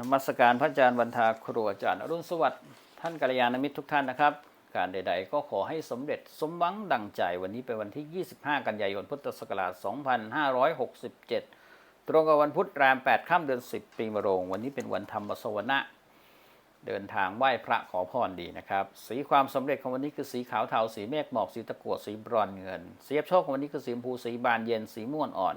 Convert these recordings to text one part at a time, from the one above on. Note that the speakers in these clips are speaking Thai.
นมัสการพระอาจารย์วันทาครูอาจารย์อรุณสวัสดิ์ท่านกัลยาณมิตรทุกท่านนะครับ การใด ๆ ก็ขอให้สมเด็จสมหวังดังใจวันนี้เป็นวันที่ 25 กันยายนพุทธศักราช 2567 ตรงกับวันพุธแรม 8 ค่ำเดือน 10 ปีมะโรง วันนี้เป็นวันธรรมสวนะ เดินทางไหว้พระขอพรดีนะครับ สีความสำเร็จของวันนี้คือสีขาวเทาสีเมฆหมอกสีตะกั่วสีบรอนเงินสีอับโชคของวันนี้คือสีชมพูสีบานเย็นสีม่วงอ่อน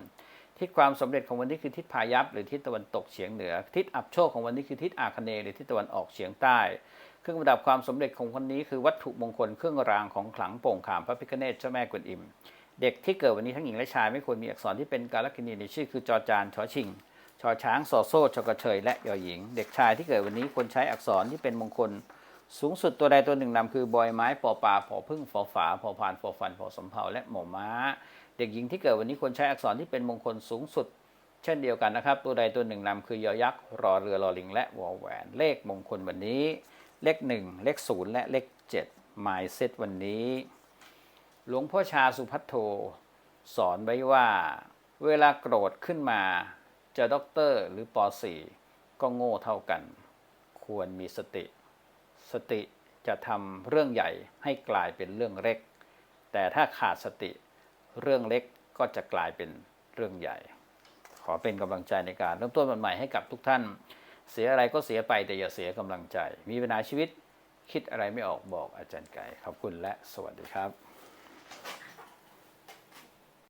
ทิศความสำเร็จของวันนี้คือทิศพายัพหรือทิศตะวันตกเฉียงเหนือ ทิศอับโชคของวันนี้คือทิศอาคเนหรือทิศตะวันออกเฉียงใต้ เครื่องประดับความสำเร็จของวันนี้คือวัตถุมงคลเครื่องรางของขลังโป่งขามพระพิฆเนศเจ้าแม่กวนอิม เด็กที่เกิดวันนี้ทั้งหญิงและชายไม่ควรมีอักษรที่เป็นกาลกินีในชื่อคือจอจานชอชิงชอช้างสอโซ่ชอกระเชยและยอหญิง เด็กชายที่เกิดวันนี้ควรใช้อักษรที่เป็นมงคล สูงสุดตัวใดตัวหนึ่งนำคือบอยไม้ปอปลาปอพึ่งฟอฝาพอพานฟอฟันฟอสำเภาและหมอม้า เด็กหญิงที่เกิดวันนี้ควรใช้อักษรที่เป็นมงคลสูงสุด เช่นเดียวกันนะครับ ตัวใดตัวหนึ่งนำคือยอยักษ์รอเรือรอลิง และวอแหวน เลขมงคลวันนี้ เลขหนึ่งเลขศูนย์และเลขเจ็ดหมายเซตวันนี้ หลวงพ่อชาสุพัทโท สอนไว้ว่า เวลาโกรธขึ้นมาจะด็อกเตอร์หรือป .4 ก็โง่เท่ากัน ควรมีสติ สติจะทำเรื่องใหญ่ให้กลายเป็นเรื่องเล็ก แต่ถ้าขาดสติ เรื่องเล็กก็จะกลายเป็นเรื่องใหญ่ ขอเป็นกำลังใจในการเริ่มต้นวันใหม่ให้กับทุกท่าน เสียอะไรก็เสียไปแต่อย่าเสียกำลังใจ มีปัญหาชีวิตคิดอะไรไม่ออกบอกอาจารย์ไก่ขอบคุณและสวัสดีครับ